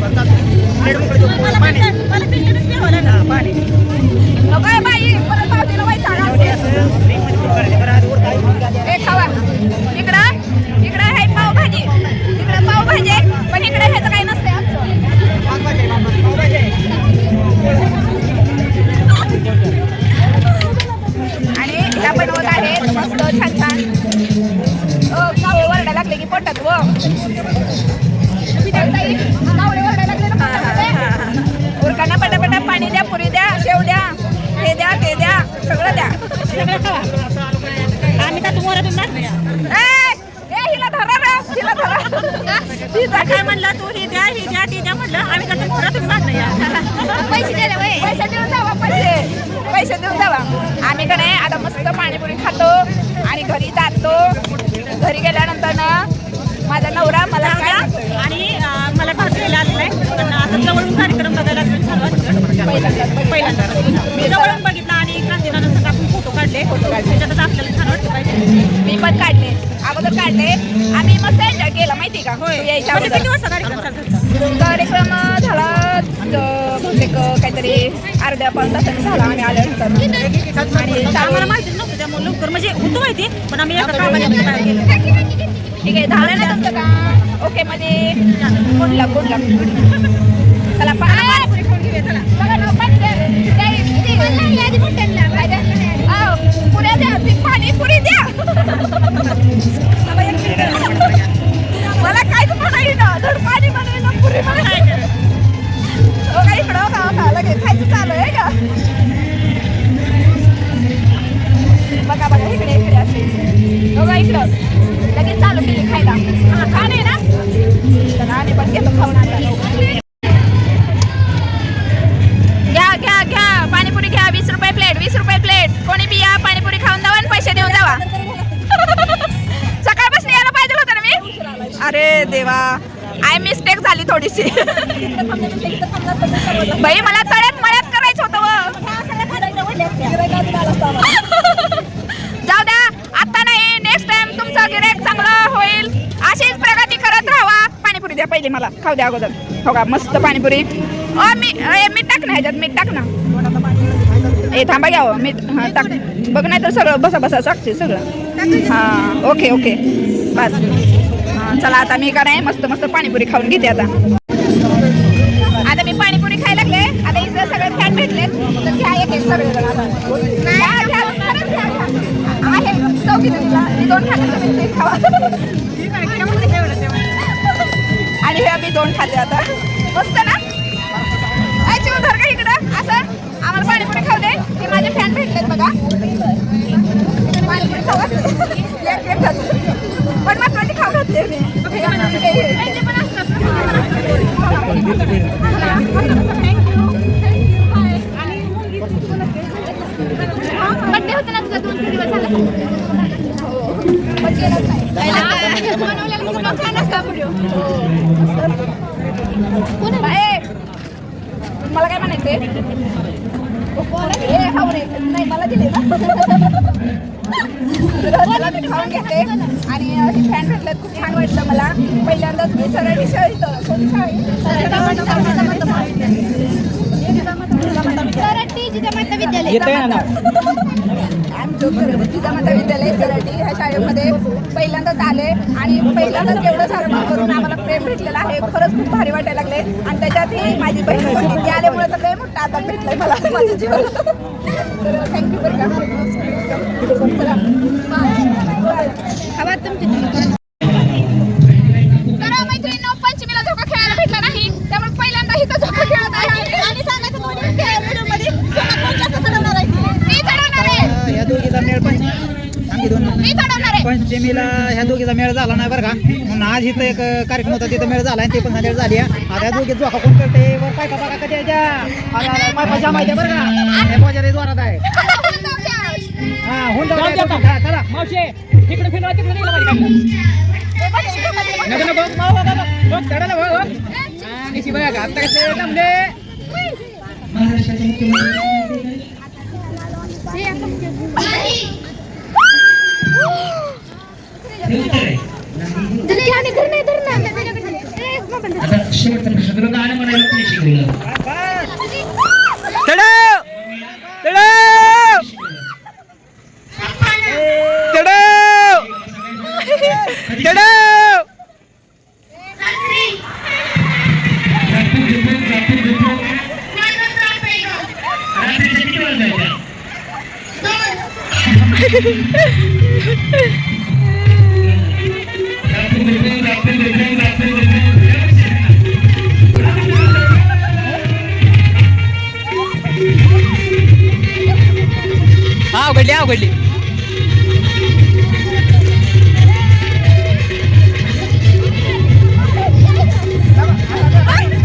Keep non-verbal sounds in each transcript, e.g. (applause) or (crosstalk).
बरं बरं आम्ही तर तुम्हाला हिला धरा हिला धरा. काय म्हणलं तू? ही द्या ही द्या ती द्या म्हणलं. आम्ही तर तुम्हाला तुम्ही मागणं या पैसे द्या पैसे देऊन जावा पैसे. पैसे देऊन जावा. आम्ही का नाही आता मस्त पाणीपुरी खातो आणि घरी जातो. घरी गेल्यानंतर ना माझा नवरा मला? आणि मला आहे. पण आता जवळून कार्यक्रम बघायला पहिल्यांदा पहिल्यांदा मी जवळून बघितला आणि फोटो काढले फोटो काढले त्याच्यातच आपल्याला छान वाटलं पाहिजे. मी पण काढले. अगोदर काढले. आम्ही मस्त एन्जॉय केला माहिती का? होय. यायच्या म्हणजे किती वाजता कार्यक्रम चालतो कार्यक्रम झाला बहुतेक काहीतरी अर्ध्या पाऊन तासाने झाला आम्ही आल्यानंतर. आणि आम्हाला माहितीच नव्हतं त्यामुळे लवकर. म्हणजे होतं माहिती पण आम्ही एका ठीक आहे झालं ना तुमचं का ओके मध्ये. गुड लक गुड लक चला पा- इकडं. लगेच चालू केली खायला. हा छान आहे ना? चला आम्ही पण घेतो खाऊन आता. घ्या घ्या घ्या. पाणीपुरी घ्या. वीस रुपये प्लेट वीस रुपये प्लेट कोणी बी या पाणीपुरी खाऊन जावा आणि पैसे देऊन जावा. (laughs) सकाळपासून यायला पाहिजे होतं ना मी? अरे देवा. आय मिस्टेक झाली थोडीशी. (laughs) बाई मला तळ्यात मळ्यात करायचं होतं (laughs) द्या पहिले मला खाऊ द्या अगोदर. हो का मस्त पाणीपुरी. मी ए, मीठ टाक ना ह्याच्यात मीठ टाक ना. ए थांबा घ्यावं मीठ हां टाक. बघ नाही तर सगळं बसा बसा टाकते सगळं. हां ओके ओके. बस. हां चला आता मी काय मस्त मस्त पाणीपुरी खाऊन घेते आता. मला काय म्हणायचंय? नाही मला दिले मी खाऊन घेते आणि अशी फॅन खूप छान वाटलं मला पहिल्यांदाच मी सरळ विषय इथं येतंय ना? जिजामाता विद्यालय सरटी ह्या शाळेमध्ये पहिल्यांदाच आले आणि पहिल्यांदाच एवढं सारं करून आम्हाला प्रेम भेटलेलं आहे. खरंच खूप भारी वाटायला लागले आणि त्याच्यातही माझी बहीण होती. ती आल्यामुळे तर लय मोठा आता भेटलाय मला माझ्या तर थँक्यू बरं का. आहे पंचमीला ह्या दोघीचा मेळ झाला नाही बरं का म्हणून आज इथं एक कार्यक्रम होता तिथं मेळ झाला आणि ते पण झाली आहे. आता ह्या दोघी जोखा कोण करते वर पाय बघा कधी यायच्या पायच्या माहिती बरं का हे बाजारी जोरात आहे हा होऊन. हा, चला मावशे तिकडे फिरवा तिकडे निघाला पाहिजे नको नको माव, माव, माव. हो, चढायला हो, हो. हा, निशी बघा का, आता कसे जमले आता शेवटचा Ha ha ha! ಕೊಡ್ಲಿ ಯಾವ ಕೊಡ್ಲಿ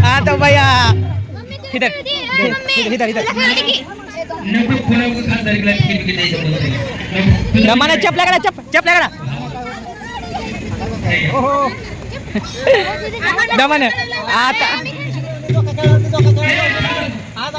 हाँ तो भैया इधर इधर इधर रमाना, चप लगा चप चप लगा दमन आता. आता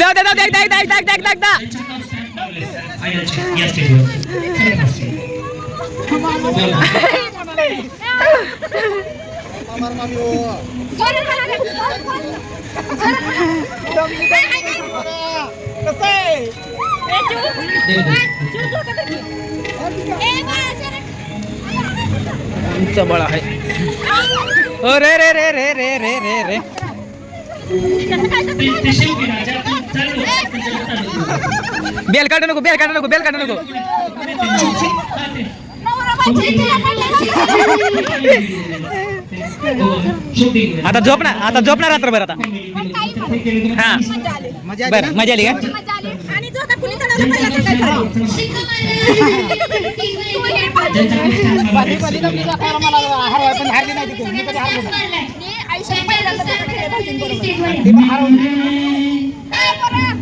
एकदा एकदा एकदा एकदा एकदा एकदा त्यांच्या नाव स्टॅम्प लावले सर. फायनलचे. या स्टेजवर. चला बसूया. बोला. दे, दे. आमचं बळ आहे ओ रे रे रे रे रे रे रे बेल काढू नको बेल काढू नको बेल काढू नको. आता झोप ना आता झोप ना रात्रभर आता. हा. बर मजा आली का?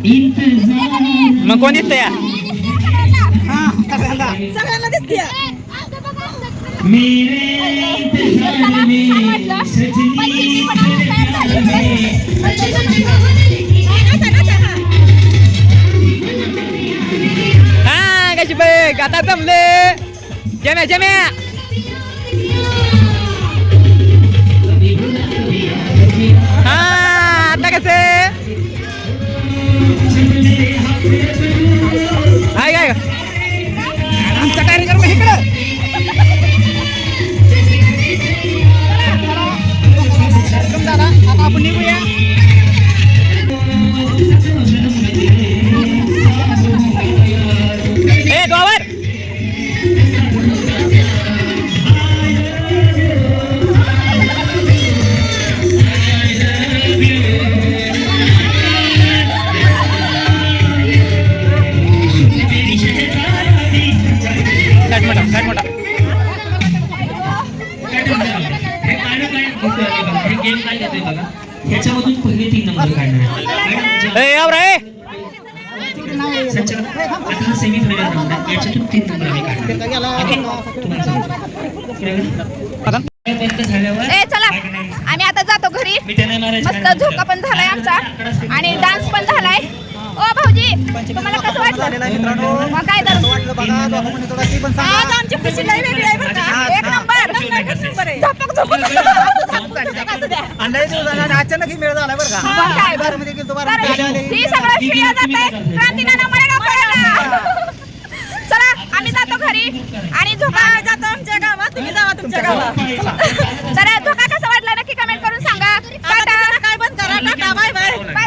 मग कोण दिसतं या सगळ्यांना दिसते मेरे इंतजार में सजनी हा कशी बघ आता जमले जम्या जम्या हा मॅडम हे काय हे गेम काय बघा ह्याच्यामधून पहिले तीन नंबर काढणार आता हा राऊंड आहे. याच्यातून तीन नंबर आम्ही काढणार बंद झाल्यावर ए चला. आम्ही आता जातो घरी. मी त्यांना मस्त झोका पण झालाय आमचा. आणि डान्स पण झालाय. ओ भाऊजी तुम्हाला कसं वाटलं? मग काय चला आम्ही जातो घरी. आणि झोका जातो आमच्या गावात. तुम्ही जावा तुमच्या गावात. चला. तर कसा वाटला नक्की कमेंट करून सांगा. काय बंद करा बाय. बाय